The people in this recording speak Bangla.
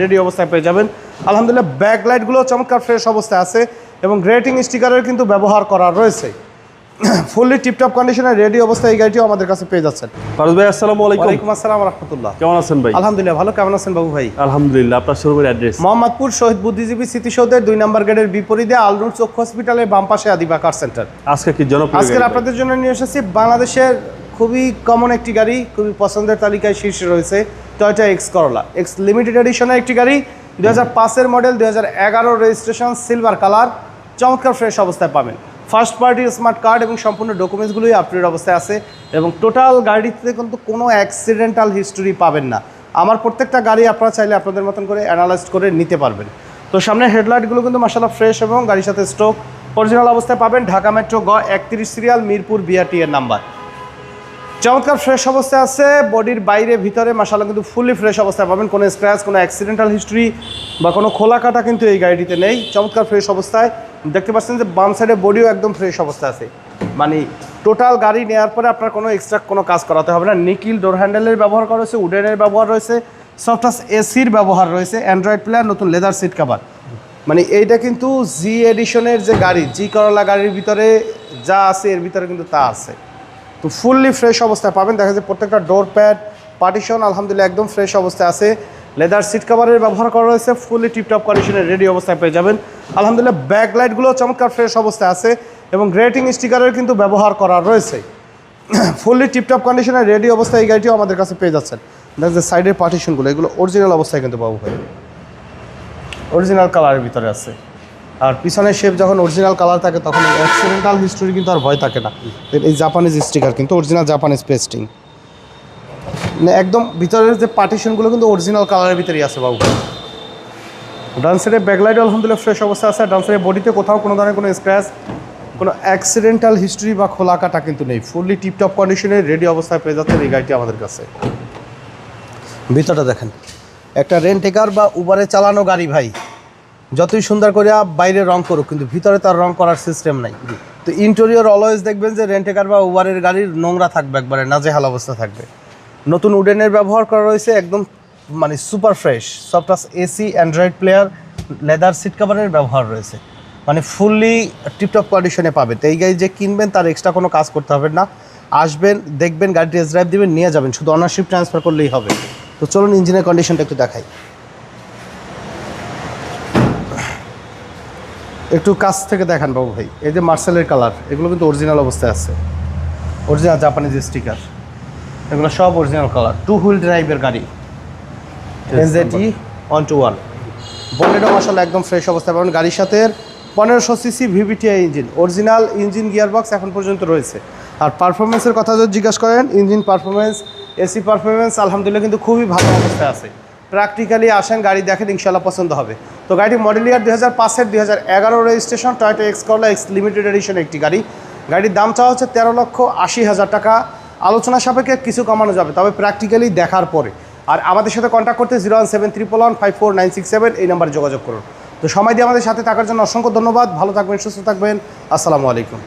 রেডি অবস্থায় পেয়ে যাবেন। আলহামদুলিল্লাহ ব্যাক লাইটগুলো চমৎকার ফ্রেশ অবস্থায় আছে এবং গ্রেটিং স্টিকারের কিন্তু ব্যবহার করা রয়েছে। ফুললি টিপটপ কন্ডিশনে রেডি অবস্থায় এই গাড়িটিও আমাদের কাছে পেয়ে যাচ্ছেন। ফারুজ ভাই আসসালামু আলাইকুম। ওয়ালাইকুম আসসালাম রহমতুল্লাহ। কেমন আছেন ভাই? আলহামদুলিল্লাহ ভালো। কেমন আছেন বাবু ভাই? আলহামদুলিল্লাহ আপনার শোরুমের অ্যাড্রেস মোহাম্মদপুর শহীদ বুদ্ধিজীবী স্মৃতিসৌধের দুই নম্বর গেটের বিপরীতে আলনুর চক্ষু হসপিটালের বাম পাশে আদিবা কার সেন্টার আজকে কি জনপ্রিয় ভাই? আপনাদের জন্য নিয়ে এসেছি বাংলাদেশের খুবই কমন একটি গাড়ি, খুবই পছন্দের তালিকায় শীর্ষে রয়েছে Toyota X Corolla X limited এডিশনের একটি গাড়ি দু হাজার পাঁচের মডেল দু হাজার এগারো রেজিস্ট্রেশন সিলভার কালার চমৎকার ফ্রেশ অবস্থায় পাবেন। ফার্স্ট পার্টি স্মার্ট কার্ড এবং সম্পূর্ণ ডকুমেন্টসগুলোই আপডেট অবস্থায় আছে এবং টোটাল গাড়িতে কিন্তু কোনো অ্যাক্সিডেন্টাল হিস্টোরি পাবেন না। আমার প্রত্যেকটা গাড়ি আপনারা চাইলে আপনাদের মতন করে অ্যানালাইজ করে নিতে পারবেন। তো সামনে হেডলাইটগুলো কিন্তু মাসাল্লাহ ফ্রেশ এবং গাড়ির সাথে স্ট্রোক অরিজিনাল অবস্থায় পাবেন ঢাকা মেট্রো গ একত্রিশ সিরিয়াল মিরপুর বিআরটি এর নাম্বার চমৎকার ফ্রেশ অবস্থায় আছে। বডির বাইরে, ভিতরে মাসাল্লাহ কিন্তু ফুললি ফ্রেশ অবস্থায় পাবেন। কোনো স্ক্র্যাচ কোনো অ্যাক্সিডেন্টাল হিস্ট্রি বা কোনো খোলা কাটা কিন্তু এই গাড়িটিতে নেই। চমৎকার ফ্রেশ অবস্থায়। দেখতে পাচ্ছেন যে বাম সাইডে বডিও একদম ফ্রেশ অবস্থায় আছে। মানে টোটাল গাড়ি নেওয়ার পরে আপনার কোনো এক্সট্রা কোনো কাজ করাতে হবে না। নিকিল ডোর হ্যান্ডেলের ব্যবহার করা হয়েছে উডেনের ব্যবহার রয়েছে সফটাস এসির ব্যবহার রয়েছে অ্যান্ড্রয়েড প্লেয়ার নতুন লেদার সিট কাভার মানে এইটা কিন্তু জি এডিশনের যে গাড়ি জি করলা গাড়ির ভিতরে যা আছে, এর ভিতরে কিন্তু তা আছে। তো ফুললি ফ্রেশ অবস্থায় পাবেন। দেখা যাচ্ছে প্রত্যেকটা ডোর প্যাড পার্টিশন আলহামদুলিল্লাহ একদম ফ্রেশ অবস্থায় আছে। লেদার সিট কাভারের ব্যবহার করা রয়েছে ফুললি টিপটপ কন্ডিশনের রেডি অবস্থায় পেয়ে যাবেন। আলহামদুলিল্লাহ ব্যাক লাইটগুলো চমৎকার ফ্রেশ অবস্থায় আছে এবং গ্রেটিং স্টিকারের কিন্তু ব্যবহার করা রয়েছে। ফুললি টিপটপ কন্ডিশনের রেডি অবস্থায় এই গাড়িটিও আমাদের কাছে পেয়ে যাচ্ছেন। দেখা যাচ্ছে সাইডের পার্টিশনগুলো এগুলো অরিজিনাল অবস্থায় কিন্তু পাবো ভাই। অরিজিনাল কালারের ভিতরে আছে। আর পিছনের শেপ যখন অরিজিনাল কালার থাকে, তখন অ্যাক্সিডেন্টাল হিস্টোরি কিন্তু আর ভয় থাকে না। এই জাপানিজ স্টিকার কিন্তু অরিজিনাল জাপানিজ পেস্টিং একদম ভিতরের যে পার্টিশনগুলো কিন্তু অরিজিনাল কালারের ভিতরেই আছে বাবু। ডান সাইডে ব্যাকলাইট আলহামদুলিল্লাহ ফ্রেশ অবস্থা আছে ডান সাইডে বডিতে কোথাও কোনো ধরনের কোনো স্ক্র্যাচ কোনো অ্যাক্সিডেন্টাল হিস্ট্রি বা খোলা কাটা কিন্তু নেই। ফুললি টিপটপ কন্ডিশনে রেডি অবস্থায় পেয়ে যাচ্ছে এই গাড়িটি আমাদের কাছে। ভিতরটা দেখেন। একটা রেন্টেকার বা উবারে চালানো গাড়ি ভাই। যতই সুন্দর করে বাইরে রং করুক, কিন্তু ভিতরে তার রং করার সিস্টেম নাই। তো ইন্টেরিয়র অলওয়েজ দেখবেন যে রেন্টেকার বা উবারের গাড়ির নোংরা থাকবে একবারে, নাজেহাল অবস্থা থাকবে। নতুন উডেনের ব্যবহার করা রয়েছে একদম মানে super fresh সফটাস AC Android player leather seat কাভারের ব্যবহার রয়েছে। মানে ফুললি টিপটপ কন্ডিশনে পাবেন তো এই গাড়ি যে কিনবেন, তার এক্সট্রা কোনো কাজ করতে হবে না। আসবেন, দেখবেন গাড়ি টেস্ট ড্রাইভ দিবেন, নিয়ে যাবেন। শুধু অনারশিপ ট্রান্সফার করলেই হবে। তো চলুন ইঞ্জিনের কন্ডিশনটা একটু দেখাই। একটু কাছ থেকে দেখান বাবু ভাই। এই যে মার্সেলের কালার এগুলো কিন্তু অরিজিনাল অবস্থায় আছে। অরিজিনাল জাপানিজ স্টিকার এগুলো সব অরিজিনাল কালার টু হুইল ড্রাইভের গাড়ি। এনজেটি ওয়ান টু ওয়ান বনেটও মশালা একদম ফ্রেশ অবস্থায় পাবেন। গাড়ির সাথে পনেরোশো CC VVTi engine original engine gearbox এখন পর্যন্ত রয়েছে। আর পারফরমেন্সের কথা যদি জিজ্ঞাসা করেন ইঞ্জিন পারফরমেন্স এসি পারফরমেন্স আলহামদুলিল্লাহ কিন্তু খুবই ভালো অবস্থায় আছে। প্র্যাকটিক্যালি আসেন গাড়ি দেখেন ইনশাল্লাহ পছন্দ হবে। তো গাড়িটি মডেল ইয়ার দুই হাজার পাঁচের দুই হাজার এগারো registration Toyota X Corolla X limited edition একটি গাড়ি। গাড়ির দাম চাওয়া হচ্ছে তেরো লক্ষ আশি হাজার টাকা। আলোচনা সাপেক্ষে কিছু কমানো যাবে, তবে প্র্যাকটিক্যালি দেখার পরে। আর আমাদের সাথে কন্ট্যাক্ট করতে zero one seven triple one five four nine six seven এই নাম্বারে যোগাযোগ করুন। তো সময় দিয়ে আমাদের সাথে থাকার জন্য অসংখ্য ধন্যবাদ, ভালো থাকবেন, সুস্থ থাকবেন, আসসালামু আলাইকুম।